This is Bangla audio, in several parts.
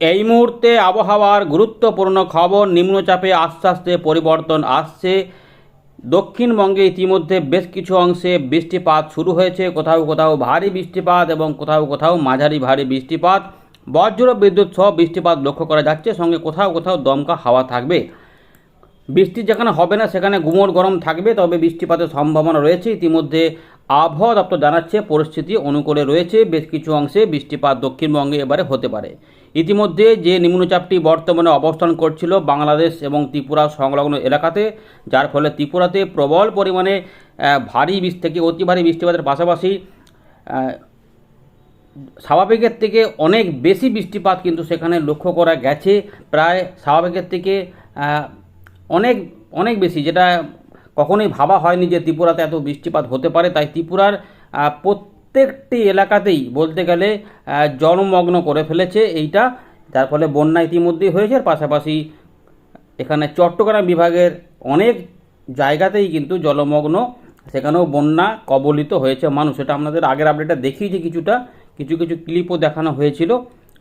এই মুহূর্তে আবহাওয়ার গুরুত্বপূর্ণ খবর নিম্নচাপে আস্তে আস্তে পরিবর্তন আসছে। দক্ষিণবঙ্গে ইতিমধ্যে বেশ কিছু অংশে বৃষ্টিপাত শুরু হয়েছে। কোথাও কোথাও ভারী বৃষ্টিপাত এবং কোথাও কোথাও মাঝারি ভারী বৃষ্টিপাত। বজ্র বিদ্যুৎ সহ বৃষ্টিপাত লক্ষ্য করা যাচ্ছে। সঙ্গে কোথাও কোথাও দমকা হাওয়া থাকবে। বৃষ্টি যেখানে হবে না, সেখানে গুমোট গরম থাকবে। তবে বৃষ্টিপাতের সম্ভাবনা রয়েছে। ইতিমধ্যে আবহাওয়া দপ্তর জানাচ্ছে, পরিস্থিতি অনুকূলে রয়েছে। বেশ কিছু অংশে বৃষ্টিপাত দক্ষিণবঙ্গে এবারে হতে পারে। ইতিমধ্যে যে নিম্নচাপটি বর্তমানে অবস্থান করছিল বাংলাদেশ এবং ত্রিপুরা সংলগ্ন এলাকাতে যার ফলে ত্রিপুরাতে প্রবল পরিমাণে ভারী বৃষ্টি থেকে অতি ভারী বৃষ্টিপাতের পাশাপাশি স্বাভাবিকের থেকে অনেক বেশি বৃষ্টিপাত কিন্তু সেখানে লক্ষ্য করা গেছে। প্রায় স্বাভাবিকের থেকে অনেক অনেক বেশি যেটা কখনোই ভাবা হয়নি যে ত্রিপুরাতে এত বৃষ্টিপাত হতে পারে। তাই ত্রিপুরার আহ, প্রত্যেকটি এলাকাতেই বলতে গেলে জলমগ্ন করে ফেলেছে এইটা, যার ফলে বন্যা ইতিমধ্যেই হয়েছে। আর পাশাপাশি এখানে চট্টগ্রাম বিভাগের অনেক জায়গাতেই কিন্তু জলমগ্ন, সেখানেও বন্যা কবলিত হয়েছে মানুষ। এটা আপনাদের আগের আপডেটটা দেখিয়েছি কিছুটা, কিছু কিছু ক্লিপও দেখানো হয়েছিল।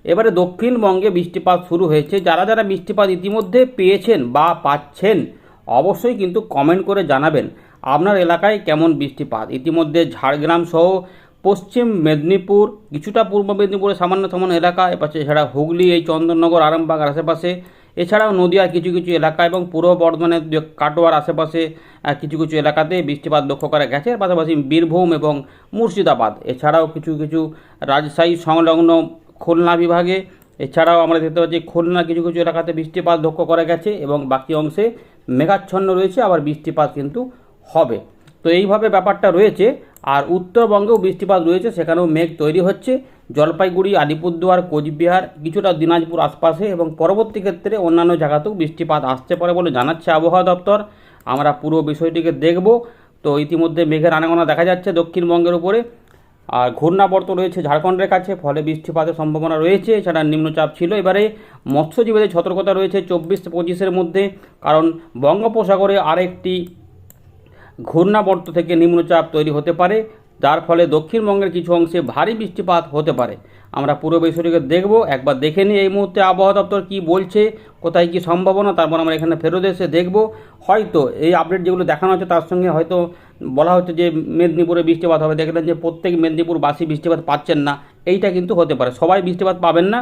এবারে দক্ষিণবঙ্গে বৃষ্টিপাত শুরু হয়েছে। যারা যারা বৃষ্টিপাত ইতিমধ্যে পেয়েছেন বা পাচ্ছেন, অবশ্যই কিন্তু কমেন্ট করে জানাবেন। আপনার এলাকায় কেমন বৃষ্টিপাত? ইতিমধ্যে ঝাড়গ্রাম সহ পশ্চিম মেদিনীপুর, কিছুটা পূর্ব মেদিনীপুরের সামান্য সামান্য এলাকা এছাড়া হুগলি, এই চন্দননগর, আরামবাগ আশেপাশে। এছাড়াও নদিয়ার কিছু কিছু এলাকা এবং পূর্ব বর্ধমানের কাটোয়ার আশেপাশে কিছু কিছু এলাকাতে বৃষ্টিপাত লক্ষ্য করা গেছে। পাশাপাশি বীরভূম এবং মুর্শিদাবাদ। এছাড়াও কিছু কিছু রাজশাহী সংলগ্ন খুলনা বিভাগে, এছাড়াও আমরা দেখতে পাচ্ছি খুলনা কিছু কিছু এলাকাতে বৃষ্টিপাত লক্ষ্য করা গেছে এবং বাকি অংশে মেঘাচ্ছন্ন রয়েছে। আবার বৃষ্টিপাত কিন্তু হবে। তো এইভাবে ব্যাপারটা রয়েছে। আর উত্তরবঙ্গেও বৃষ্টিপাত রয়েছে, সেখানেও মেঘ তৈরি হচ্ছে। জলপাইগুড়ি, আলিপুরদুয়ার, কোচবিহার, কিছুটা দিনাজপুর আশপাশে এবং পরবর্তী ক্ষেত্রে অন্যান্য জায়গাতেও বৃষ্টিপাত আসতে পারে বলে জানাচ্ছে আবহাওয়া দপ্তর। আমরা পুরো বিষয়টিকে দেখব। তো ইতিমধ্যে মেঘের আনাগোনা দেখা যাচ্ছে দক্ষিণবঙ্গের উপরে। আর ঘূর্ণাবর্ত রয়েছে ঝাড়খণ্ডের কাছে, ফলে বৃষ্টিপাতের সম্ভাবনা রয়েছে এছাড়া নিম্নচাপ ছিল এবারে। মৎস্যজীবীদের সতর্কতা রয়েছে চব্বিশ পঁচিশের মধ্যে, কারণ বঙ্গোপসাগরে আরেকটি ঘূর্ণাবর্ত থেকে নিম্নচাপ তৈরি হতে পারে, যার ফলে দক্ষিণবঙ্গের কিছু অংশে ভারী বৃষ্টিপাত হতে পারে। আমরা পুরো বিষয়টিকে দেখব, একবার দেখে নিই এই মুহূর্তে আবহাওয়া দপ্তর কী বলছে, কোথায় কী সম্ভাবনা, তারপর আমরা এখানে ফেরত এসে দেখব। হয়তো এই আপডেট যেগুলো দেখানো হচ্ছে, তার সঙ্গে হয়তো বলা হচ্ছে যে মেদিনীপুরে বৃষ্টিপাত হবে। দেখলেন যে প্রত্যেক মেদিনীপুরবাসী বৃষ্টিপাত পাচ্ছেন না, এইটা কিন্তু হতে পারে। সবাই বৃষ্টিপাত পাবেন না,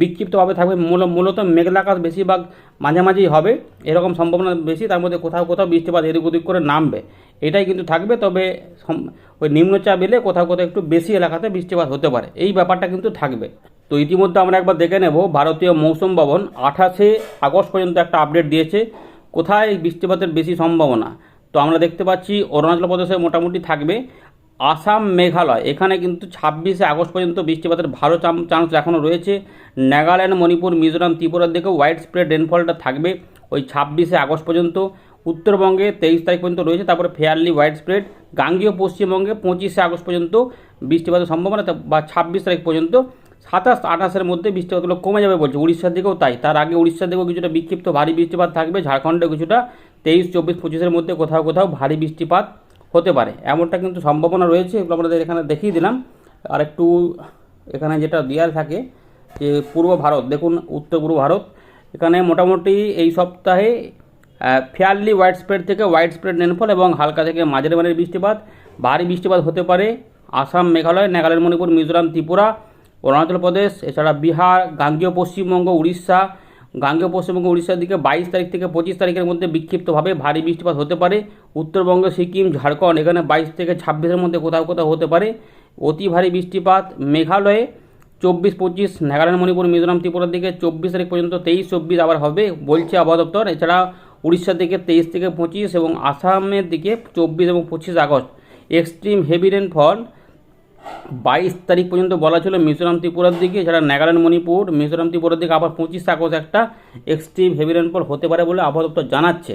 বিক্ষিপ্তভাবে থাকবে। মূল, মূলত মেঘলা আকাশ বেশিরভাগ মাঝামাঝি হবে, এরকম সম্ভাবনা বেশি, তার মধ্যে কোথাও কোথাও বৃষ্টিপাত এদিক ওদিক করে নামবে। এটাই কিন্তু থাকবে, তবে ওই নিম্নচাপ এলে কোথাও কোথাও একটু বেশি এলাকাতে বৃষ্টিপাত হতে পারে। এই ব্যাপারটা কিন্তু থাকবে। তো ইতিমধ্যে আমরা একবার দেখে নেব, ভারতীয় মৌসুম ভবন আঠাশে আগস্ট পর্যন্ত একটা আপডেট দিয়েছে। কোথায় বৃষ্টিপাতের বেশি সম্ভাবনা? তো আমরা দেখতে পাচ্ছি অরুণাচল প্রদেশে মোটামুটি থাকবে। আসাম, মেঘালয়, এখানে কিন্তু ছাব্বিশে আগস্ট পর্যন্ত বৃষ্টিপাতের ভালো চান্স এখনও রয়েছে। নাগাল্যান্ড, মণিপুর, মিজোরাম, ত্রিপুরার দিকেও হোয়াইট স্প্রেড রেনফলটা থাকবে ওই ছাব্বিশে আগস্ট পর্যন্ত। উত্তরবঙ্গে তেইশ তারিখ পর্যন্ত রয়েছে, তারপরে ফেয়ারলি হোয়াইট স্প্রেড গাঙ্গীয় পশ্চিমবঙ্গে পঁচিশে আগস্ট পর্যন্ত বৃষ্টিপাতের সম্ভাবনা বা ছাব্বিশ তারিখ পর্যন্ত। সাতাশ, আঠাশের মধ্যে বৃষ্টিপাতগুলো কমে যাবে বলছে, উড়িষ্যার দিকেও তাই। তার আগে উড়িষ্যার দিকেও কিছুটা বিক্ষিপ্ত ভারী বৃষ্টিপাত থাকবে ঝাড়খণ্ডে কিছুটা তেইশ, চব্বিশ, পঁচিশের মধ্যে কোথাও কোথাও ভারী বৃষ্টিপাত হতে পারে। এমনটা কিন্তু সম্ভাবনা রয়েছে এগুলো আমাদের এখানে দেখিয়ে দিলাম। আর একটু এখানে যেটা দেওয়াল থাকে যে পূর্ব ভারত, দেখুন উত্তর পূর্ব ভারত, এখানে মোটামুটি এই সপ্তাহে ফেয়ারলি হোয়াইট স্প্রেড থেকে হোয়াইট স্প্রেড রেনফল এবং হালকা থেকে মাঝারি মানের বৃষ্টিপাত, ভারী বৃষ্টিপাত হতে পারে আসাম, মেঘালয়, নাগাল্যান্ড, মণিপুর, মিজোরাম, ত্রিপুরা, অরুণাচল প্রদেশ, এছাড়া বিহার, গাঙ্গীয়, পশ্চিমবঙ্গ, উড়িষ্যা গাঙ্গেয় পশ্চিমবঙ্গ উড়িষ্যার দিকে বাইশ তারিখ থেকে পঁচিশ তারিখের মধ্যে বিক্ষিপ্তভাবে ভারী বৃষ্টিপাত হতে পারে। উত্তরবঙ্গ, সিকিম, ঝাড়খণ্ড এখানে বাইশ থেকে ছাব্বিশের মধ্যে কোথাও কোথাও হতে পারে। অতি ভারী বৃষ্টিপাত মেঘালয়ে চব্বিশ, পঁচিশ, নাগাল্যান্ড, মণিপুর, মিজোরাম, ত্রিপুরার দিকে চব্বিশ তারিখ পর্যন্ত তেইশ, চব্বিশ আবার হবে, বলছে আবহাওয়া দপ্তর। এছাড়া উড়িষ্যার দিকে তেইশ থেকে পঁচিশ এবং আসামের দিকে চব্বিশ এবং পঁচিশ আগস্ট। এক্সট্রিম হেভি রেনফল বাইশ তারিখ পর্যন্ত বলা ছিল মিজোরাম ত্রিপুরার দিকে এছাড়া নাগাল্যান্ড, মণিপুর। মিজোরাম, ত্রিপুরার দিকে আবার পঁচিশ আগস্ট একটা এক্সট্রিম হেভি রেনফল হতে পারে বলে আবহাওয়া দপ্তর জানাচ্ছে।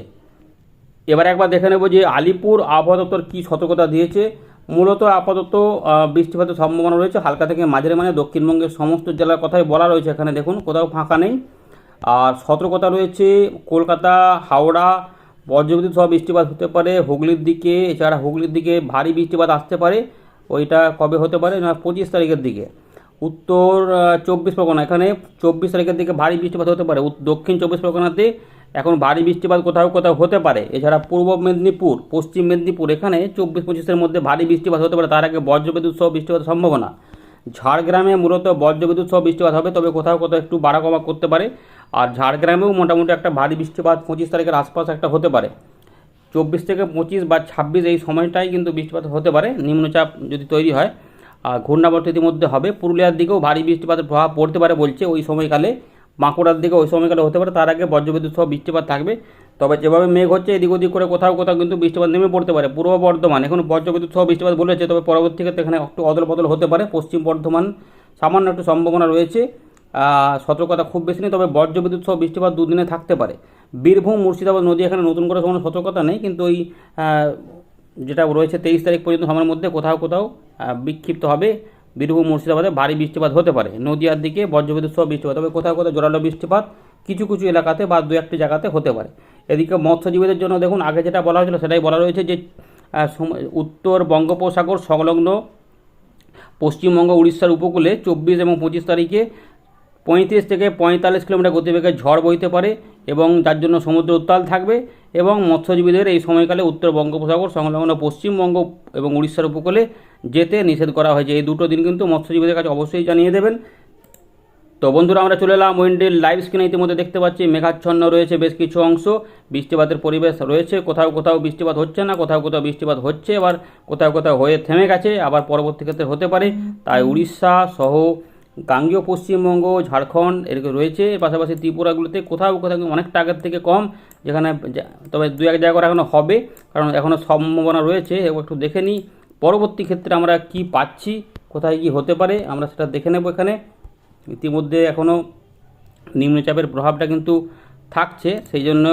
এবার একবার দেখে নেব যে আলিপুর আবহাওয়া দপ্তর কী সতর্কতা দিয়েছে। মূলত আপাতত বৃষ্টিপাতের সম্ভাবনা রয়েছে। হালকা থেকে মাঝারি মানে দক্ষিণবঙ্গের সমস্ত জেলার কথাই বলা রয়েছে এখানে। দেখুন, কোথাও ফাঁকা নেই। আর সতর্কতা রয়েছে কলকাতা, হাওড়া বজ্রবিদ্যুৎ সহ বৃষ্টিপাত হতে পারে। হুগলির দিকে, এছাড়া হুগলির দিকে ভারী বৃষ্টিপাত আসতে পারে। ওইটা কবে হতে পারে? না, পঁচিশ তারিখের দিকে। উত্তর চব্বিশ পরগনা। এখানে চব্বিশ তারিখের দিকে ভারী বৃষ্টিপাত হতে পারে। দক্ষিণ চব্বিশ পরগনাতে এখন ভারী বৃষ্টিপাত কোথাও কোথাও হতে পারে। এছাড়া পূর্ব মেদিনীপুর, পশ্চিম মেদিনীপুর, এখানে চব্বিশ পঁচিশের মধ্যে ভারী বৃষ্টিপাত হতে পারে। তার আগে বজ্রবিদ্যুৎ সহ বৃষ্টিপাতের সম্ভাবনা। ঝাড়গ্রামে মূলত বজ্রবিদ্যুৎ সহ বৃষ্টিপাত হবে, তবে কোথাও কোথাও একটু বাড়া কমা করতে পারে। আর ঝাড়গ্রামেও মোটামুটি একটা ভারী বৃষ্টিপাত পঁচিশ তারিখের আশপাশ একটা হতে পারে। চব্বিশ থেকে পঁচিশ বা ছাব্বিশ এই সময়টাই কিন্তু বৃষ্টিপাত হতে পারে, নিম্নচাপ যদি তৈরি হয়। আর ঘূর্ণাবর্ত ইতিমধ্যে হবে। পুরুলিয়ার দিকেও ভারী বৃষ্টিপাতের প্রভাব পড়তে পারে বলছে ওই সময়কালে। বাঁকুড়ার দিকে ওই সময়কালে হতে পারে। তার আগে বজ্রবিদ্যুৎ সহ বৃষ্টিপাত থাকবে। তবে যেভাবে মেঘ হচ্ছে এদিক ওদিক করে কোথাও কোথাও কিন্তু বৃষ্টিপাত নেমে পড়তে পারে। পূর্ব বর্ধমান, এখন বজ্রবিদ্যুৎ সহ বৃষ্টিপাত বলেছে, তবে পরবর্তী এখানে একটু অদল বদল হতে পারে। পশ্চিম বর্ধমান, সামান্য একটু সম্ভাবনা রয়েছে। সতর্কতা খুব বেশি নেই, তবে বজ্রবিদ্যুৎ সহ বৃষ্টিপাত দুদিনে থাকতে পারে। বীরভূম, মুর্শিদাবাদ নদী এখানে নতুন করে কোনো সতর্কতা নেই, কিন্তু ওই যেটা রয়েছে তেইশ তারিখ পর্যন্ত সময়ের মধ্যে কোথাও কোথাও বিক্ষিপ্ত হবে। বীরভূম, মুর্শিদাবাদে ভারী বৃষ্টিপাত হতে পারে। নদীয়ার দিকে বজ্রবিদ্যুৎ সহ বৃষ্টিপাত, তবে কোথাও কোথাও জোরালো বৃষ্টিপাত কিছু কিছু এলাকাতে বা দু একটি জায়গাতে হতে পারে। এদিকে মৎস্যজীবীদের জন্য দেখুন, আগে যেটা বলা হয়েছিল সেটাই বলা রয়েছে যে উত্তর বঙ্গোপসাগর, সংলগ্ন পশ্চিমবঙ্গ, উড়িষ্যার উপকূলে চব্বিশ এবং পঁচিশ তারিখে পঁয়ত্রিশ থেকে পঁয়তাল্লিশ কিলোমিটার গতিবেগে ঝড় বইতে পারে এবং যার জন্য সমুদ্র উত্তাল থাকবে এবং মৎস্যজীবীদের এই সময়কালে উত্তর বঙ্গোপসাগর, সংলগ্ন পশ্চিমবঙ্গ এবং উড়িষ্যার উপকূলে যেতে নিষেধ করা হয়েছে। এই দুটো দিন কিন্তু মৎস্যজীবীদের কাছে অবশ্যই জানিয়ে দেবেন। তো বন্ধুরা, আমরা চলে এলাম উইন্ডের লাইভ স্ক্রিনে। ইতিমধ্যে দেখতে পাচ্ছি মেঘাচ্ছন্ন রয়েছে বেশ কিছু অংশ। বৃষ্টিপাতের পরিবেশ রয়েছে। কোথাও কোথাও বৃষ্টিপাত হচ্ছে না, কোথাও কোথাও বৃষ্টিপাত হচ্ছে, আবার কোথাও কোথাও হয়ে থেমে গেছে, আবার পরবর্তী ক্ষেত্রে হতে পারে। তাই উড়িষ্যা সহ গাঙ্গীয় পশ্চিমবঙ্গ, ঝাড়খণ্ড এরকম রয়েছে। এর পাশাপাশি ত্রিপুরাগুলোতে কোথাও কোথাও অনেকটা আগের থেকে কম। যেখানে তবে দু এক জায়গা করে এখনও হবে, কারণ এখনও সম্ভাবনা রয়েছে। একটু দেখে নিই, পরবর্তী ক্ষেত্রে আমরা কি পাচ্ছি, কোথায় কি হতে পারে, আমরা সেটা দেখে নেব এখানে। ইতিমধ্যে এখনও নিম্নচাপের প্রভাবটা কিন্তু থাকছে, সেই জন্য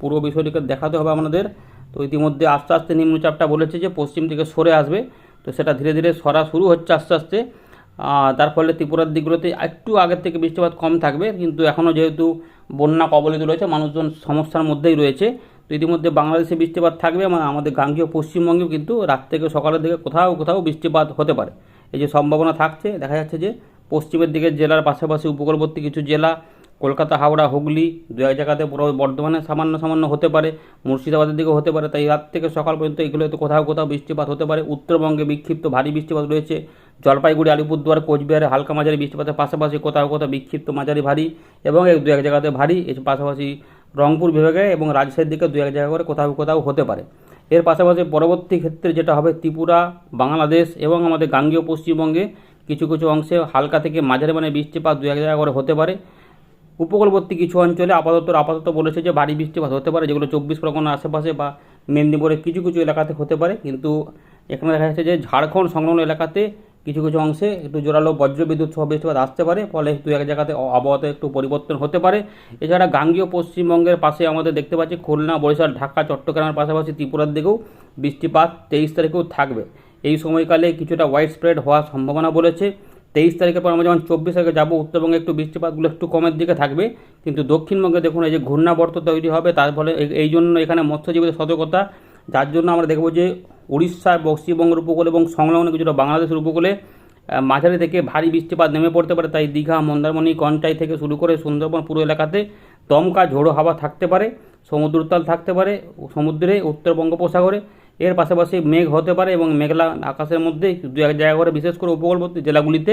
পুরো বিষয়টিকে দেখাতে হবে আমাদের। তো ইতিমধ্যে আস্তে আস্তে নিম্নচাপটা বলেছে যে, পশ্চিম দিকে সরে আসবে। তো সেটা ধীরে ধীরে সরা শুরু হচ্ছে আস্তে আস্তে। তার ফলে ত্রিপুরার দিকগুলোতে একটু আগের থেকে বৃষ্টিপাত কম থাকবে, কিন্তু এখনও যেহেতু বন্যা কবলিত রয়েছে, মানুষজন সমস্যার মধ্যেই রয়েছে। তো ইতিমধ্যে বাংলাদেশে বৃষ্টিপাত থাকবে মানে আমাদের গাঙ্গীয় পশ্চিমবঙ্গেও কিন্তু রাত থেকে সকালের দিকে কোথাও কোথাও বৃষ্টিপাত হতে পারে। এই যে সম্ভাবনা থাকছে, দেখা যাচ্ছে যে পশ্চিমের দিকে জেলার পাশাপাশি উপকূলবর্তী কিছু জেলা, কলকাতা, হাওড়া, হুগলি, দু এক জায়গাতে পুরো বর্ধমানে সামান্য সামান্য হতে পারে, মুর্শিদাবাদের দিকেও হতে পারে। তাই রাত থেকে সকাল পর্যন্ত এগুলোতে কোথাও কোথাও বৃষ্টিপাত হতে পারে। উত্তরবঙ্গে বিক্ষিপ্ত ভারী বৃষ্টিপাত রয়েছে। জলপাইগুড়ি, আলিপুরদুয়ার, কোচবিহারে হালকা মাঝারি বৃষ্টিপাতের পাশাপাশি কোথাও কোথাও বিক্ষিপ্ত মাঝারি ভারী এবং এক দু এক জায়গাতে ভারী, এর পাশাপাশি রংপুর বিভাগে এবং রাজশাহীর দিকে দু এক জায়গা করে কোথাও কোথাও হতে পারে। এর পাশাপাশি পরবর্তী ক্ষেত্রে যেটা হবে ত্রিপুরা, বাংলাদেশ এবং আমাদের গাঙ্গীয় পশ্চিমবঙ্গে কিছু কিছু অংশে হালকা থেকে মাঝারি মানে বৃষ্টিপাত দু এক জায়গা করে হতে পারে। উপকূলবর্তী কিছু অঞ্চলে আপাতত আপাতত বলেছে যে ভারী বৃষ্টিপাত হতে পারে, যেগুলো চব্বিশ পরগনার আশেপাশে বা মেদিনীপুরের কিছু কিছু এলাকাতে হতে পারে। কিন্তু এখানে দেখা যাচ্ছে যে ঝাড়খণ্ড সংলগ্ন এলাকাতে কিছু কিছু অংশে একটু জোরালো বজ্রবিদ্যুৎ সহ বৃষ্টিপাত আসতে পারে, ফলে দু এক জায়গাতে আবহাওয়াতে একটু পরিবর্তন হতে পারে। এছাড়া গাঙ্গীয় পশ্চিমবঙ্গের পাশে আমাদের দেখতে পাচ্ছি খুলনা, বরিশাল, ঢাকা, চট্টগ্রামের পাশাপাশি ত্রিপুরার দিকেও বৃষ্টিপাত তেইশ তারিখেও থাকবে। এই সময়কালে কিছুটা ওয়াইড স্প্রেড হওয়ার সম্ভাবনা বলেছে। তেইশ তারিখের পর আমরা যখন চব্বিশ তারিখে যাব, উত্তরবঙ্গে একটু বৃষ্টিপাতগুলো একটু কমের দিকে থাকবে। কিন্তু দক্ষিণবঙ্গে দেখুন, এই যে ঘূর্ণাবর্ত তৈরি হবে, তার ফলে এই- এই জন্য এখানে মৎস্যজীবীদের সতর্কতা যার জন্য আমরা দেখব যে উড়িষ্যা পশ্চিমবঙ্গের উপকূলে এবং সংলগ্ন কিছুটা বাংলাদেশের উপকূলে মাঝারি থেকে ভারী বৃষ্টিপাত নেমে পড়তে পারে। তাই দীঘা, মন্দারমণি, কন্টাই থেকে শুরু করে সুন্দরবন পুরো এলাকাতে দমকা ঝোড়ো হাওয়া থাকতে পারে সমুদ্র উত্তাল থাকতে পারে, সমুদ্রে, উত্তর বঙ্গোপসাগরে। এর পাশাপাশি মেঘ হতে পারে এবং মেঘলা আকাশের মধ্যে দু এক জায়গা করে বিশেষ করে উপকূলবর্তী জেলাগুলিতে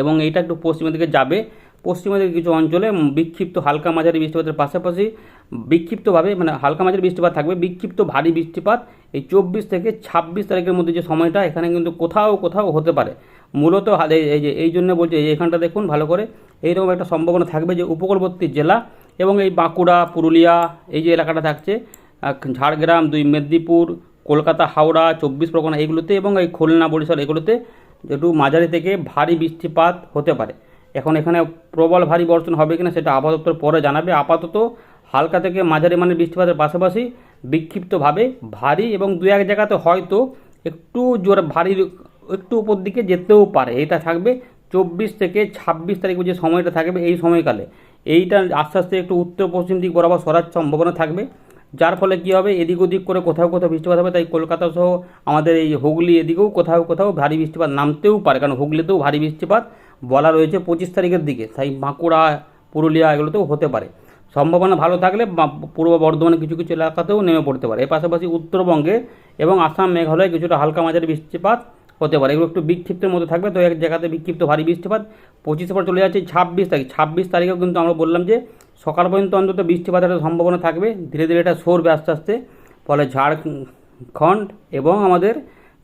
এবং এইটা একটু পশ্চিমের দিকে যাবে। পশ্চিমের দিকে কিছু অঞ্চলে বিক্ষিপ্ত হালকা মাঝারি বৃষ্টিপাতের পাশাপাশি বিক্ষিপ্তভাবে মানে হালকা মাঝারি বৃষ্টিপাত থাকবে, বিক্ষিপ্ত ভারী বৃষ্টিপাত এই চব্বিশ থেকে ছাব্বিশ তারিখের মধ্যে যে সময়টা, এখানে কিন্তু কোথাও কোথাও হতে পারে। মূলত এই- যে, এই জন্য বলছি এখানটা দেখুন ভালো করে, এইরকম একটা সম্ভাবনা থাকবে যে উপকূলবর্তী জেলা এবং এই বাঁকুড়া, পুরুলিয়া, এই যে এলাকাটা থাকছে ঝাড়গ্রাম, দুই মেদিনীপুর, কলকাতা, হাওড়া, চব্বিশ পরগনা এগুলোতে এবং এই খুলনা, বরিশাল, এগুলোতে একটু মাঝারি থেকে ভারী বৃষ্টিপাত হতে পারে। এখন এখানে প্রবল ভারী বর্ষণ হবে কিনা সেটা আপাতত পরে জানাবে। আপাতত হালকা থেকে মাঝারি মানের বৃষ্টিপাতের পাশাপাশি বিক্ষিপ্তভাবে ভারী এবং দু এক জায়গাতে হয়তো একটু জোর ভারী একটু উপর দিকে যেতেও পারে। এটা থাকবে চব্বিশ থেকে ছাব্বিশ তারিখ যে সময়টা থাকবে এই সময়কালে। এইটা আস্তে আস্তে একটু উত্তর পশ্চিম দিক বরাবর সরার সম্ভাবনা থাকবে। যার ফলে কী হবে? এদিক ওদিক করে কোথাও কোথাও বৃষ্টিপাত হবে, তাই কলকাতা সহ আমাদের এই হুগলি এদিকেও কোথাও কোথাও ভারী বৃষ্টিপাত নামতেও পারে। কারণ হুগলিতেও ভারী বৃষ্টিপাত বলা রয়েছে পঁচিশ তারিখের দিকে। তাই বাঁকুড়া, পুরুলিয়া এগুলোতেও হতে পারে। সম্ভাবনা ভালো থাকলে পূর্ব বর্ধমানে কিছু কিছু এলাকাতেও নেমে পড়তে পারে। এর পাশাপাশি উত্তরবঙ্গে এবং আসাম, মেঘালয়ে কিছুটা হালকা মাঝারি বৃষ্টিপাত হতে পারে। এগুলো একটু বিক্ষিপ্তের মধ্যে থাকবে, তো এক জায়গাতে বিক্ষিপ্ত ভারী বৃষ্টিপাত পঁচিশে পর চলে যাচ্ছে ছাব্বিশ তারিখ। ছাব্বিশ তারিখেও কিন্তু আমরা বললাম যে সকাল পর্যন্ত অন্তত বৃষ্টিপাতের সম্ভাবনা থাকবে। ধীরে ধীরে এটা সরবে আস্তে আস্তে। ফলে ঝাড়খণ্ড এবং আমাদের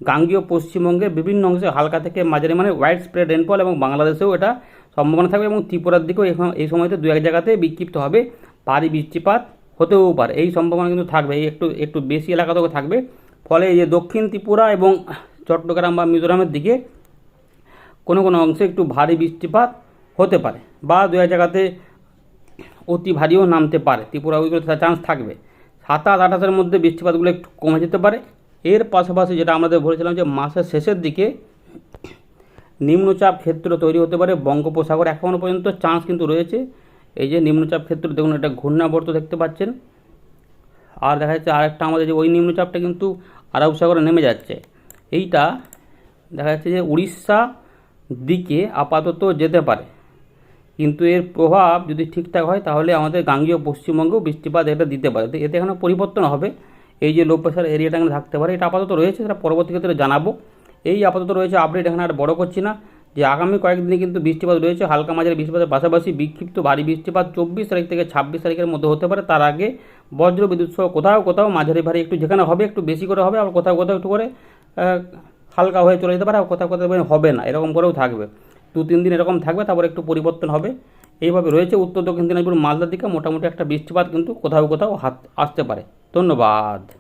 গাঙ্গীয় পশ্চিমবঙ্গের বিভিন্ন অংশে হালকা থেকে মাঝারি মানে ওয়াইড স্প্রেড রেনফল এবং বাংলাদেশেও এটা সম্ভাবনা থাকবে এবং ত্রিপুরার দিকেও এই সময়তে দু এক জায়গাতে বিক্ষিপ্ত হবে। ভারী বৃষ্টিপাত হতেও পারে। এই সম্ভাবনা কিন্তু থাকবে। এই একটু একটু বেশি এলাকাতেও থাকবে। ফলে এই যে দক্ষিণ ত্রিপুরা এবং চট্টগ্রাম বা মিজোরামের দিকে কোনো কোনো অংশে একটু ভারী বৃষ্টিপাত হতে পারে বা দু এক জায়গাতে অতি ভারীও নামতে পারে। ত্রিপুরা ওইগুলো চান্স থাকবে। সাতাশ, আঠাশের মধ্যে বৃষ্টিপাতগুলো একটু কমে যেতে পারে। এর পাশাপাশি যেটা আমাদের বলেছিলাম যে মাসের শেষের দিকে নিম্নচাপ ক্ষেত্র তৈরি হতে পারে, বঙ্গোপসাগর এখনও পর্যন্ত চান্স কিন্তু রয়েছে। এই যে নিম্নচাপ ক্ষেত্র, দেখুন এটা ঘূর্ণাবর্ত দেখতে পাচ্ছেন। আর দেখা যাচ্ছে আরেকটা আমাদের যে ওই নিম্নচাপটা কিন্তু আরব সাগরে নেমে যাচ্ছে। এইটা দেখা যাচ্ছে যে উড়িষ্যা দিকে আপাতত যেতে পারে। কিন্তু এর প্রভাব যদি ঠিকঠাক হয়, তাহলে আমাদের গাঙ্গীয় পশ্চিমবঙ্গেও বৃষ্টিপাত এটা দিতে পারে। তো এতে এখানে পরিবর্তন হবে। এই যে লো প্রেশার এরিয়াটা এখানে থাকতে পারে, এটা আপাতত রয়েছে, সেটা পরবর্তী ক্ষেত্রে জানাব। এই আপাতত রয়েছে আপডেট এখানে আর বড় করছি না, যে আগামী কয়েকদিনে কিন্তু বৃষ্টিপাত রয়েছে, হালকা মাঝারি বৃষ্টিপাতের পাশাপাশি বিক্ষিপ্ত ভারী বৃষ্টিপাত চব্বিশ তারিখ থেকে ছাব্বিশ তারিখের মধ্যে হতে পারে। তার আগে বজ্র বিদ্যুৎ সহ কোথাও কোথাও মাঝারি ভারী একটু যেখানে হবে, একটু বেশি করে হবে আর কোথাও কোথাও একটু করে হালকা হয়ে চলে যেতে পারে আর কোথাও কোথাও হবে না, এরকম করেও থাকবে। দু তিন দিন এরকম থাকবে, তারপর একটু পরিবর্তন হবে। এইভাবে রয়েছে, উত্তর দক্ষিণ দিনাজপুর মালদার দিকে মোটামুটি একটা বৃষ্টিপাত কিন্তু কোথাও কোথাও হাত, আসতে পারে। ধন্যবাদ।